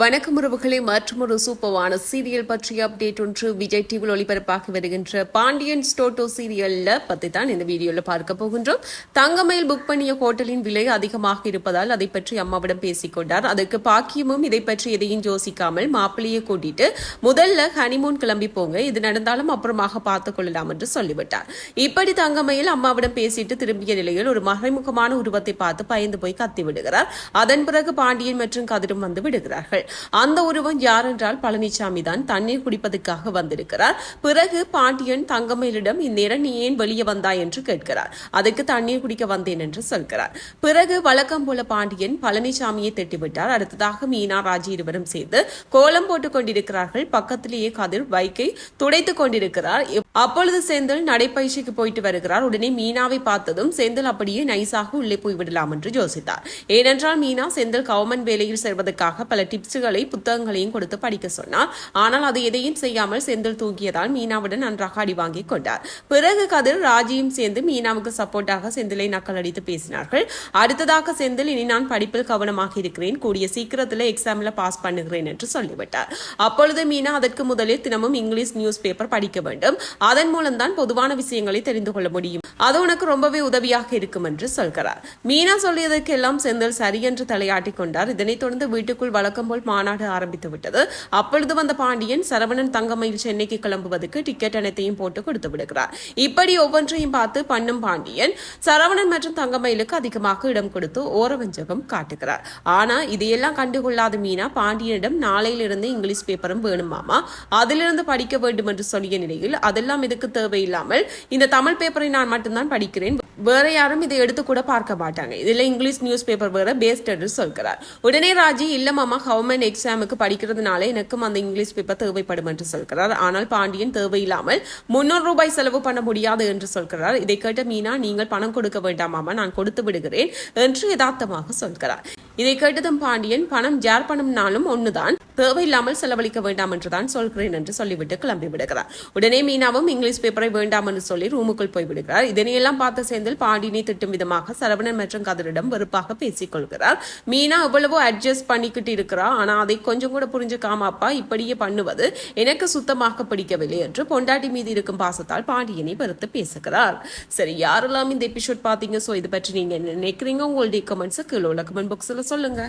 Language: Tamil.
வணக்கம் உறவுகளை மற்றொரு சூப்பரான சீரியல் பற்றிய அப்டேட் ஒன்று விஜய் டிவியில் ஒளிபரப்பாகி வருகின்ற பாண்டியன் ஸ்டோட்டோ சீரியல்ல பத்தி தான் இந்த வீடியோல பார்க்க போகின்றோம். தங்கமயில் புக் பண்ணிய ஹோட்டலின் விலை அதிகமாக இருப்பதால் அதை பற்றி அம்மாவிடம் பேசிக்கொண்டார் அதற்கு பாக்கியமும் இதை பற்றி எதையும் யோசிக்காமல் மாப்பிள்ளையை கூட்டிட்டு முதல்ல ஹனிமூன் கிளம்பி போங்க. இது நடந்தாலும் அப்புறமாக பார்த்துக் கொள்ளலாம் என்று சொல்லிவிட்டார். இப்படி தங்கமயில் அம்மாவிடம் பேசிட்டு திரும்பிய நிலையில் ஒரு மறைமுகமான உருவத்தை பார்த்து பயந்து போய் கத்தி விடுகிறார். அதன் பிறகு பாண்டியன் மற்றும் கதிரும் வந்து விடுகிறார்கள். அந்த உருவம் யார் என்றால் பழனிசாமி தான் தண்ணீர் குடிப்பதற்காக வந்திருக்கிறார். பிறகு பாண்டியன் தங்கமயிலிடம் இந்நேரம் நீ ஏன் வெளியே வந்தாய்? என்று கேட்கிறார். அதுக்கு தண்ணீர் குடிக்க வந்தேன் என்று சொல்கிறார். பிறகு வழக்கம் போல பாண்டியன் பழனிசாமியை திட்டிவிட்டார். அடுத்ததாக மீனா ராஜி இருவரும் சேர்ந்து கோலம் போட்டுக் கொண்டிருக்கிறார்கள். பக்கத்திலேயே கதிர் பைக்கை துடைத்துக் கொண்டிருக்கிறார். அப்பொழுது செந்தில் நடைப்பயிற்சிக்கு போயிட்டு வருகிறார். உடனே மீனாவை பார்த்ததும் செந்தில் அப்படியே நைஸாக உள்ளே போய்விடலாம் என்று யோசித்தார். ஏனென்றால் மீனா செந்தில் கவர்மெண்ட் வேலையில் செல்வதற்காக பல டிப்ஸுகளை புத்தகங்களையும் கொடுத்து படிக்க சொன்னார். ஆனால் அது எதையும் செய்யாமல் செந்தில் தூங்கியதால் மீனாவுடன் நன்றாக அடி வாங்கி கொண்டார். பிறகு கதிர் ராஜியும் சேர்ந்து மீனாவுக்கு சப்போர்ட்டாக செந்திலை நக்கல் அடித்து பேசினார்கள். அடுத்ததாக செந்தில் இனி நான் படிப்பில் கவனமாக இருக்கிறேன். கூடிய சீக்கிரத்தில் எக்ஸாம்ல பாஸ் பண்ணுகிறேன் என்று சொல்லிவிட்டார். அப்பொழுது மீனா அதற்கு முதலில் தினமும் இங்கிலீஷ் நியூஸ் பேப்பர் படிக்க வேண்டும். அதன் மூலம்தான் பொதுவான விஷயங்களை தெரிந்து கொள்ள முடியும். அது உனக்கு ரொம்பவே உதவியாக இருக்கும் என்று சொல்கிறார். மீனா சொல்லியதற்கெல்லாம் செந்தில் சரி என்று தலையாட்டிக் கொண்டார். இதனைத் தொடர்ந்து வீட்டுக்குள் வழக்கம் போல் மாநாடு ஆரம்பித்து விட்டது. அப்பொழுது வந்த பாண்டியன் சரவணன் தங்கமயில் சென்னைக்கு கிளம்புவதற்கு டிக்கெட் அனைத்தையும் போட்டு கொடுத்து விடுகிறார். இப்படி ஒவ்வொன்றையும் பார்த்து பண்ணும் பாண்டியன் சரவணன் மற்றும் தங்கமயிலுக்கு அதிகமாக இடம் கொடுத்து ஓரவஞ்சகம் காட்டுகிறார். ஆனா இதையெல்லாம் கண்டுகொள்ளாத மீனா பாண்டியனிடம் நாளையிலிருந்து இங்கிலீஷ் பேப்பரும் வேணுமாமா அதிலிருந்து படிக்க வேண்டும் என்று சொல்லிய நிலையில் அதெல்லாம் இதுக்கு தேவையில்லாமல் இந்த தமிழ் பேப்பரை நான் மட்டும்தான் படிக்கிறேன். வேற யாரும் இதை எடுத்து கூட பார்க்க மாட்டாங்க. இதுல இங்கிலீஷ் நியூஸ் பேப்பர் வேற பேஸ்ட் என்று சொல்கிறார். உடனே ராஜி இல்ல மாமா கவர்மெண்ட் எக்ஸாமுக்கு படிக்கிறதுனால எனக்கும் அந்த இங்கிலீஷ் பேப்பர் தேவைப்படும் என்று சொல்கிறார். ஆனால் பாண்டியன் தேவையில்லாமல் முன்னூறு ரூபாய் செலவு பண்ண முடியாது என்று சொல்கிறார். இதை கேட்ட மீனா நீங்கள் பணம் கொடுக்க வேண்டாமாமா நான் கொடுத்து விடுகிறேன் என்று யதார்த்தமாக சொல்கிறார். இதை கேட்டதும் பாண்டியன் பணம் ஜார் பணம்னாலும் ஒண்ணுதான். தேவையில்லாமல் செலவழிக்க வேண்டாம் என்றுதான் சொல்கிறேன் என்று சொல்லிவிட்டு கிளம்பி விடுகிறார். உடனே மீனாவும் இங்கிலீஷ் பேப்பரை வேண்டாம் என்று சொல்லி ரூமுக்குள் போய்விடுகிறார் இதனையெல்லாம் பார்த்த சேர்ந்தில் பாண்டியனை திட்டும் விதமாக சரவணன் மற்றும் கதிரிடம் வெறுப்பாக பேசிக் கொள்கிறார். மீனா எவ்வளவோ அட்ஜஸ்ட் பண்ணிக்கிட்டு இருக்கிறா. ஆனா அதை கொஞ்சம் கூட புரிஞ்சுக்காம அப்பா இப்படியே பண்ணுவது எனக்கு சுத்தமாக பிடிக்கவில்லை என்று பொண்டாட்டி மீது இருக்கும் பாசத்தால் பாண்டியனை வெறுத்து பேசுகிறார். சரி யாரெல்லாம் இந்த எபிசோட் பாத்தீங்க சோ இது பற்றி நீங்க நினைக்கிறீங்க? உங்களுடைய கமெண்ட்ஸ் கீழே உள்ள கமெண்ட் பாக்ஸ்ல சொல்லுங்க.